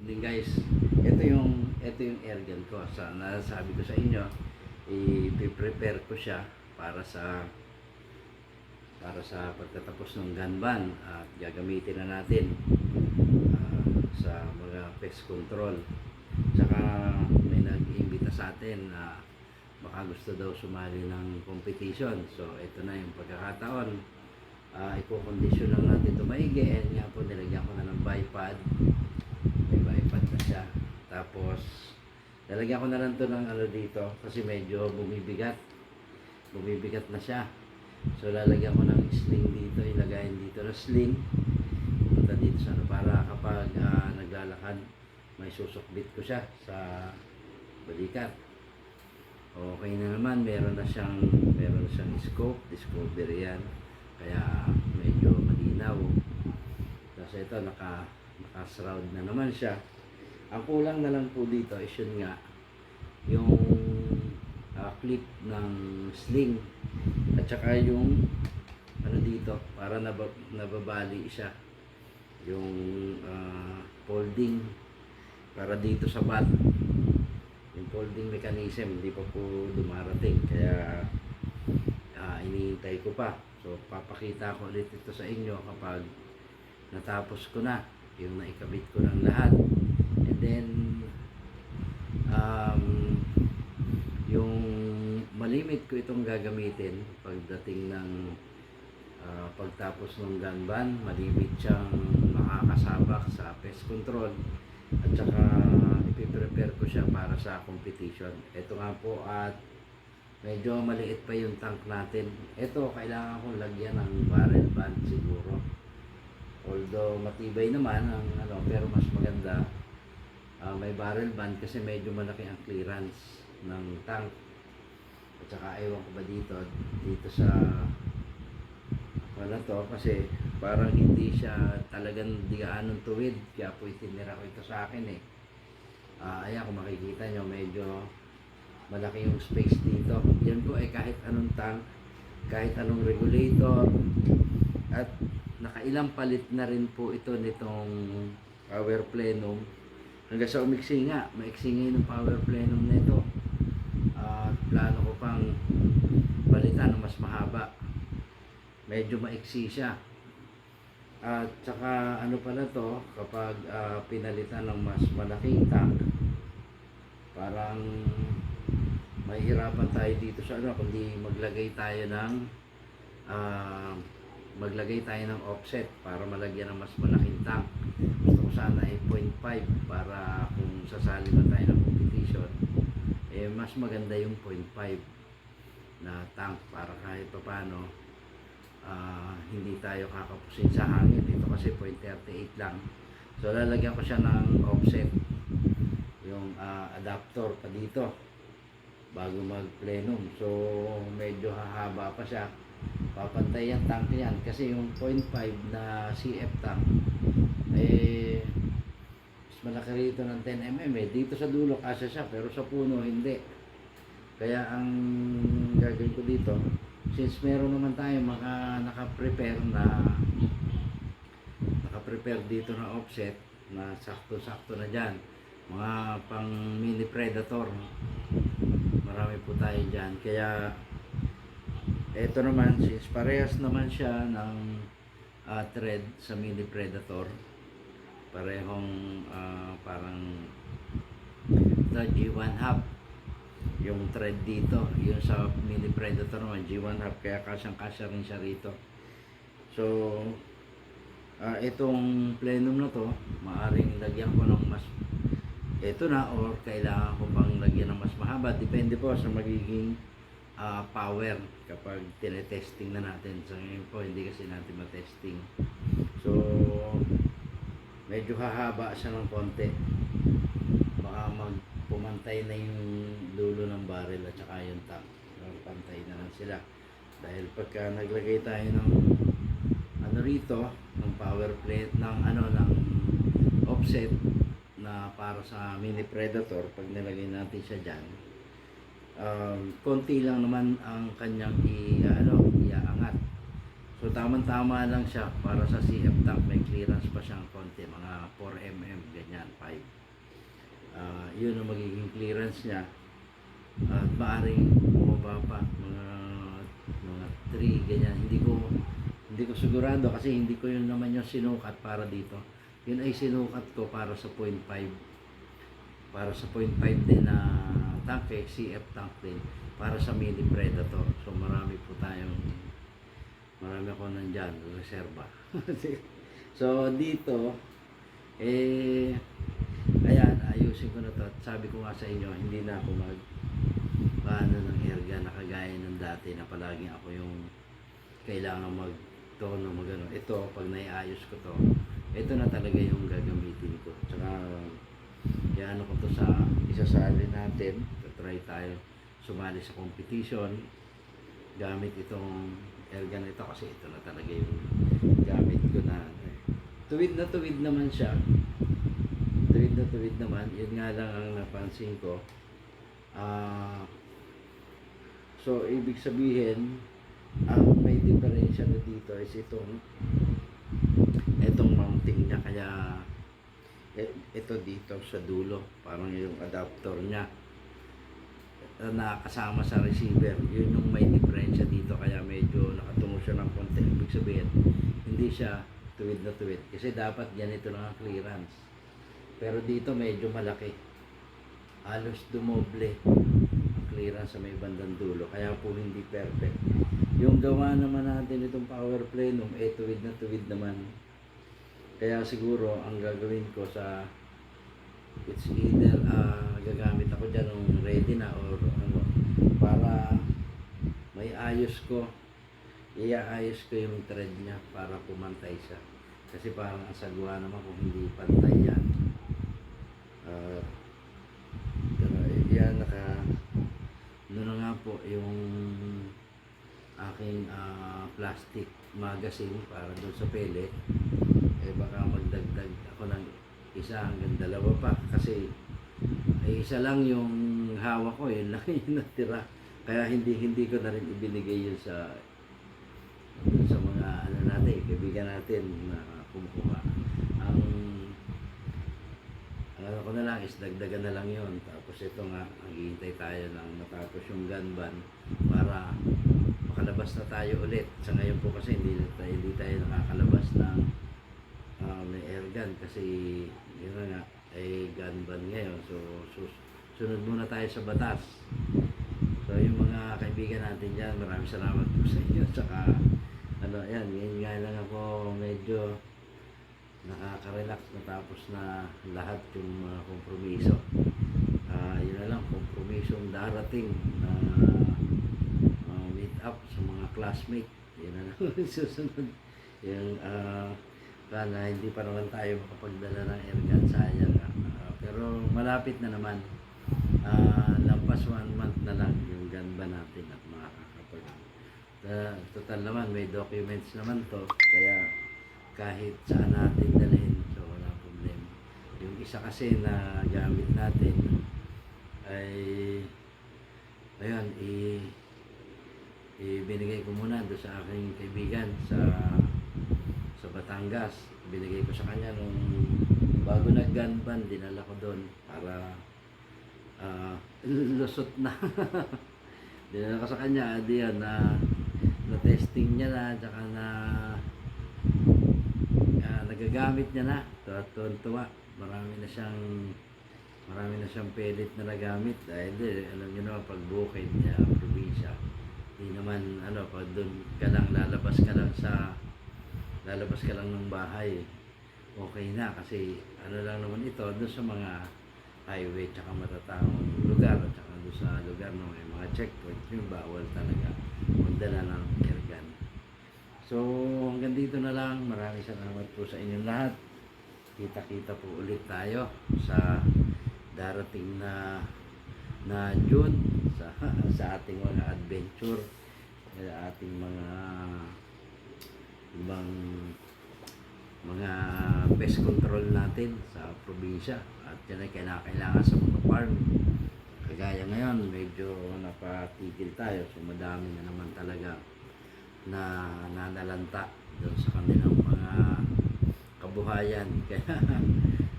Hindi guys, ito yung ito yung air gun ko. Sa nasabi ko sa inyo, i-prepare ko siya para sa para sa pagtatapos ng gun ban at gagamitin na natin ah, sa mga pest control. Saka may nag-iimbita sa atin na baka gusto daw sumali ng competition. So ito na yung pagkakataon. Uh, Iko-condition lang natin ito maigi. And nga po nilagyan ko na ng bipod may bipod na siya. Tapos, lalagyan ko na lang to ng ano dito kasi medyo bumibigat. Bumibigat na siya. So, lalagyan ko ng sling dito, ilagayin dito na sling. Punta dito sa ano, para kapag ah, naglalakad, may susukbit ko siya sa balikat. Okay na naman, meron na siyang, meron na siyang scope, discovery yan. Kaya medyo malinaw. Kasi ito, naka, naka-shroud na naman siya. Ang kulang na lang po dito is yun nga, yung ah, clip ng sling. At saka yung ano dito para naba, nababali siya. Yung ah, folding para dito sa bat. Yung folding mechanism hindi pa po dumarating. Kaya ah, iniintay ko pa. So papakita ko ulit ito sa inyo kapag natapos ko na. Yung naikabit ko ng lahat then um, yung malimit ko itong gagamitin pagdating ng ah, pagtapos ng gun ban malimit siyang makakasabak sa pest control. At saka ipiprepare ko siya para sa competition. Ito nga po at medyo maliit pa yung tank natin. Ito kailangan kong lagyan ng barrel band siguro. Although matibay naman ang ano pero mas maganda ah, may barrel band kasi medyo malaki ang clearance ng tank. At saka ewan ko ba dito dito sa wala to kasi parang hindi siya talagang di gaanong tuwid kaya po itinira ko ito sa akin eh. Ah, ayan kung makikita nyo medyo malaki yung space dito. Yan po eh kahit anong tank kahit anong regulator. At nakailang palit na rin po ito nitong power plenum hanggang sa umiksi nga maiksi nga yung power plenum nito at plano ko pang palitan ng mas mahaba. Medyo maiksi siya. At saka ano pala to kapag ah, pinalitan ng mas malaking tank parang mahirapan tayo dito sa ano kundi maglagay tayo ng ah, maglagay tayo ng offset para malagyan ng mas malaking tank. Ko sana ay 0.5 para kung sasali na tayo ng competition, eh mas maganda yung 0.5 na tank para kahit papano ah, hindi tayo kakapusin sa hangin. Dito kasi 0.38 lang. So lalagyan ko siya ng offset yung ah, adapter pa dito bago mag-plenum. So medyo hahaba pa siya papantay ang tank yan kasi yung 0.5 na CF tank eh mas malaki rito ng 10 mm eh. dito sa dulo kasya siya pero sa puno hindi kaya ang gagawin ko dito since meron naman tayo maka naka-prepare na naka-prepare dito na offset na sakto-sakto na dyan mga pang mini predator marami po tayo dyan kaya ito naman, since parehas naman siya ng ah, thread sa mini predator, parehong ah, parang the G1 half yung thread dito, yung sa mini predator naman G1 half kaya kasyang kasya rin siya rito. So, ah, itong plenum na to, maaring lagyan ko ng mas ito na or kailangan ko pang lagyan ng mas mahaba depende po sa magiging ah, power kapag tinetesting na natin. So ngayon po, hindi kasi natin matesting. So, medyo hahaba siya ng konti. Baka magpumantay na yung dulo ng barrel at saka yung tank. Pantay na lang sila. Dahil pagka naglagay tayo ng ano rito, ng power plate, ng ano, ng offset na para sa mini predator, pag nilagay natin siya dyan, um, konti lang naman ang kanyang i, ano, iaangat. So tamang-tama lang siya. Para sa CF tank may clearance pa siyang konti, mga 4 mm ganyan, 5. yun ang magiging clearance niya. At maaring bumaba pa mga mga 3 ganyan. Hindi ko hindi ko sigurado kasi hindi ko yun naman yung sinukat para dito. Yun ay sinukat ko para sa 0.5 para sa 0.5 din na tanke CF tank din. Para sa mini predator. So marami po tayong marami ako nandyan reserva so dito eh ayan ayusin ko na to. At sabi ko nga sa inyo hindi na ako mag paano ng erga na kagaya ng dati na palagi ako yung kailangan mag tono mag ano. ito pag naiayos ko to ito na talaga yung gagamitin ko. Tsaka ano ko to sa isasali natin. Try tayo sumali sa competition gamit itong na ito kasi ito na talaga yung gamit ko na eh. tuwid na tuwid naman siya. Tuwid na tuwid naman. Yun nga lang ang napansin ko. Ah so ibig sabihin ang may diferensya na dito is itong itong mounting niya. Kaya eh, ito dito sa dulo. Parang yung adapter niya. Na kasama sa receiver. Yun yung may diferensya dito. Kaya medyo siya ng konti. Ibig sabihin hindi siya tuwid na tuwid. Kasi dapat ganito lang ang clearance. Pero dito medyo malaki. Halos dumoble ang clearance sa may bandang dulo. Kaya po hindi perfect. Yung gawa naman natin itong power plenum eh tuwid na tuwid naman. Kaya siguro ang gagawin ko sa it's either ah, gagamit ako dyan nung ready na or ano para may ayos ko iaayos ko yung thread niya para pumantay siya. Kasi parang ang sagwa naman kung hindi pantay yan. Pero yan naka ano na nga po yung aking ah, plastic magazine para doon sa pellet eh baka magdagdag ako ng isa hanggang dalawa pa. Kasi ay isa lang yung hawak ko yun lang yung natira. Kaya hindi hindi ko na rin ibinigay yun sa dun sa mga ano natin kaibigan natin na kumukuha. Ang ang ano ko na lang is dagdagan na lang yon tapos ito nga maghihintay tayo ng matapos yung gun ban para makalabas na tayo ulit. Sa ngayon po kasi hindi, tayo, hindi tayo nakakalabas ng ah, may air gun kasi yun nga ay gun ban ngayon. So, sus- sunod muna tayo sa batas. So yung mga kaibigan natin dyan maraming salamat po sa inyo. Saka ano yan ngayon nga lang medyo nakaka-relax natapos na lahat yung mga kompromiso. Ah, yun na lang kompromisong darating na uh, meet up sa mga classmate. Yun na lang susunod. Yung uh, kana hindi pa naman tayo makapagdala ng airgun sayang Ah, pero malapit na naman. Ah, lampas one month na lang yung gun ba natin at makakapag Ah, total naman may documents naman to kaya kahit saan natin dalhin so wala problema. Yung isa kasi na gamit natin ay ayun i ibinigay ko muna doon sa aking kaibigan sa sa Batangas. Binigay ko sa kanya nung bago nag gun ban dinala ko doon para ah, lusot na. Dinala ko sa kanya di yan na na testing niya na tsaka na ah, nagagamit niya na. Tuwa marami na siyang marami na siyang pellet na nagamit. Dahil eh, alam niyo naman pag bukid niya probinsya hindi naman ano pag doon ka lang lalabas ka lang sa lalabas ka lang ng bahay. Okay na kasi ano lang naman ito doon sa mga highway tsaka matataong lugar at tsaka doon sa lugar na may mga checkpoint yung bawal talaga magdala ng so hanggang dito na lang. Maraming salamat po sa inyong lahat. Kita-kita po ulit tayo sa darating na na June sa sa ating mga adventure sa ating mga ibang mga pest control natin sa probinsya. At yan ay kailangan sa mga farm. Kagaya ngayon medyo napatigil tayo. So madami na naman talaga na nanalanta doon sa kanilang mga kabuhayan kaya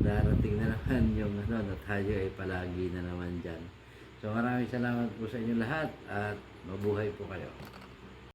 darating na naman yung ano, na tayo ay palagi na naman dyan. So maraming salamat po sa inyo lahat at mabuhay po kayo.